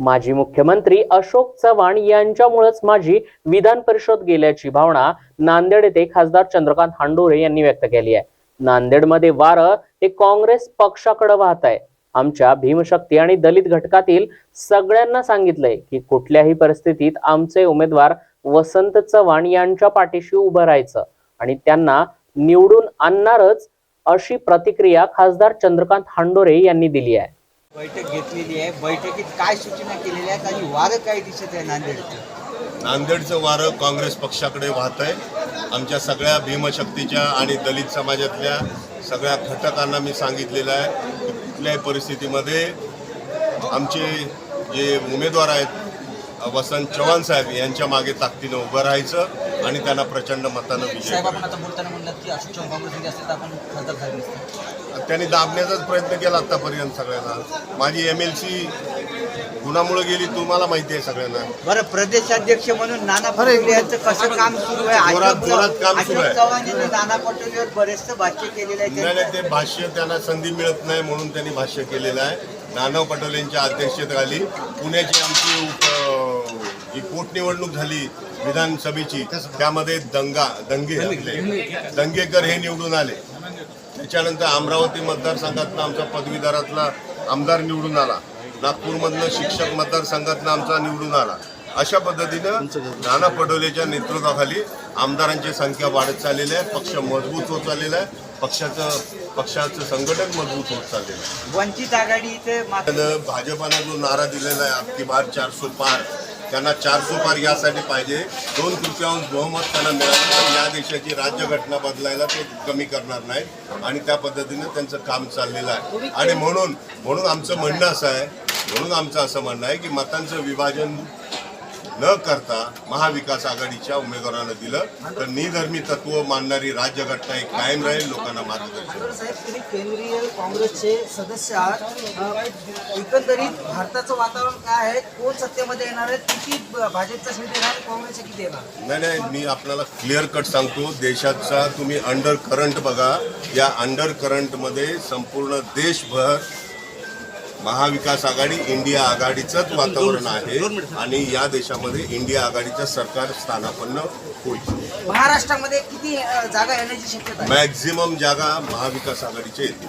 माजी मुख्यमंत्री अशोक चव्हाण यांच्यामुळेच माझी विधान परिषद गेल्याची भावना नांदेड येथे खासदार चंद्रकांत हांडोरे यांनी व्यक्त केली आहे. नांदेडमध्ये वारं हे काँग्रेस पक्षाकडे वाहत आहे. आमच्या भीमशक्ती आणि दलित घटकातील सगळ्यांना सांगितलंय की कुठल्याही परिस्थितीत आमचे उमेदवार वसंत चव्हाण यांच्या पाठीशी उभं राहायचं आणि त्यांना निवडून आणणारच अशी प्रतिक्रिया खासदार चंद्रकांत हांडोरे यांनी दिली आहे. बैठक घेतलेली आहे. बैठकीत काय सूचना केलेल्या आहेत आणि वारं काय दिसत आहे नांदेडचं? नांदेडचं वारं काँग्रेस पक्षाकडे वाहत आहे. आमच्या सगळ्या भीमशक्तीच्या आणि दलित समाजातल्या सगळ्या घटकांना मी सांगितलेलं आहे. कुठल्याही परिस्थितीमध्ये आमचे जे उमेदवार आहेत वसंत चव्हाण साहेब यांच्या मागे ताकदीनं उभं राहायचं आणि त्यांना प्रचंड मतानं विजय त्यांनी दाबण्याचाच प्रयत्न केला आतापर्यंत सगळ्यांना. माझी एम एल सी कुणामुळे गेली तुम्हाला माहिती आहे सगळ्यांना. बरं प्रदेशाध्यक्ष म्हणून नाना पटोले यांचं कसं काम सुरू आहे? जोरात- काम सुरू आहे. चव्हाण यांनी नाना पटोलेवर बरेचसं भाष्य केलेलं आहे. ते भाष्य त्यांना संधी मिळत नाही म्हणून त्यांनी भाष्य केलेलं आहे. नानाव पटोलेंच्या अध्यक्षतेखाली पुण्याची आमची उप जी पोटनिवडणूक झाली विधानसभेची त्यामध्ये दंगा दंगे दंगेकर हे निवडून आले. त्याच्यानंतर अमरावती मतदारसंघातनं आमचा पदवीधरातला आमदार निवडून आला. नागपूरमधनं शिक्षक मतदारसंघातनं आमचा निवडून आला. अशा पद्धतीनं नाना पटोलेच्या नेतृत्वाखाली आमदारांची संख्या वाढत चाललेली आहे. पक्ष मजबूत होत चाललेला आहे. पक्षाचं पक्षाचं संघटन मजबूत होत चाललेलं आहे. वंचित आघाडी इथे मात्र त्यानं भाजपानं जो नारा दिलेला आहे आपकी बार चारसो पार. त्यांना चार सुपार यासाठी पाहिजे. दोन तृतीयांश बहुमत त्यांना मिळालं तर या देशाची राज्यघटना बदलायला ते कमी करणार नाहीत. आणि त्या पद्धतीनं त्यांचं काम चाललेलं आहे. आणि म्हणून म्हणून आमचं म्हणणं असं आहे म्हणून आमचं असं म्हणणं आहे की मतांचं विभाजन न करता महाविकास आघाडीच्या उमेदवारांना दिलं. तर निधर्मी तत्व मानणारी राज्यघटना ही कायम राहील लोकांना मार्गदर्शन साहेब तुम्ही केंद्रीय काँग्रेसचे सदस्य आहात. एकंदरीत भारताचं वातावरण काय आहे? कोण सत्तेमध्ये येणार आहे? किती भाजपचा सीट येणार आणि काँग्रेसचे किती येणार? नाही नाही मी आपल्याला क्लिअर कट सांगतो. देशाचा तुम्ही अंडर करंट बघा. या अंडर करंटमध्ये संपूर्ण देशभर महाविकास आघाडी इंडिया आघाडीचंच वातावरण आहे आणि या देशामध्ये इंडिया आघाडीचं सरकार स्थानापन्न होईल. महाराष्ट्रामध्ये किती जागा येण्याची शक्यता आहे? मॅक्झिमम जागा महाविकास आघाडीच्या येतील.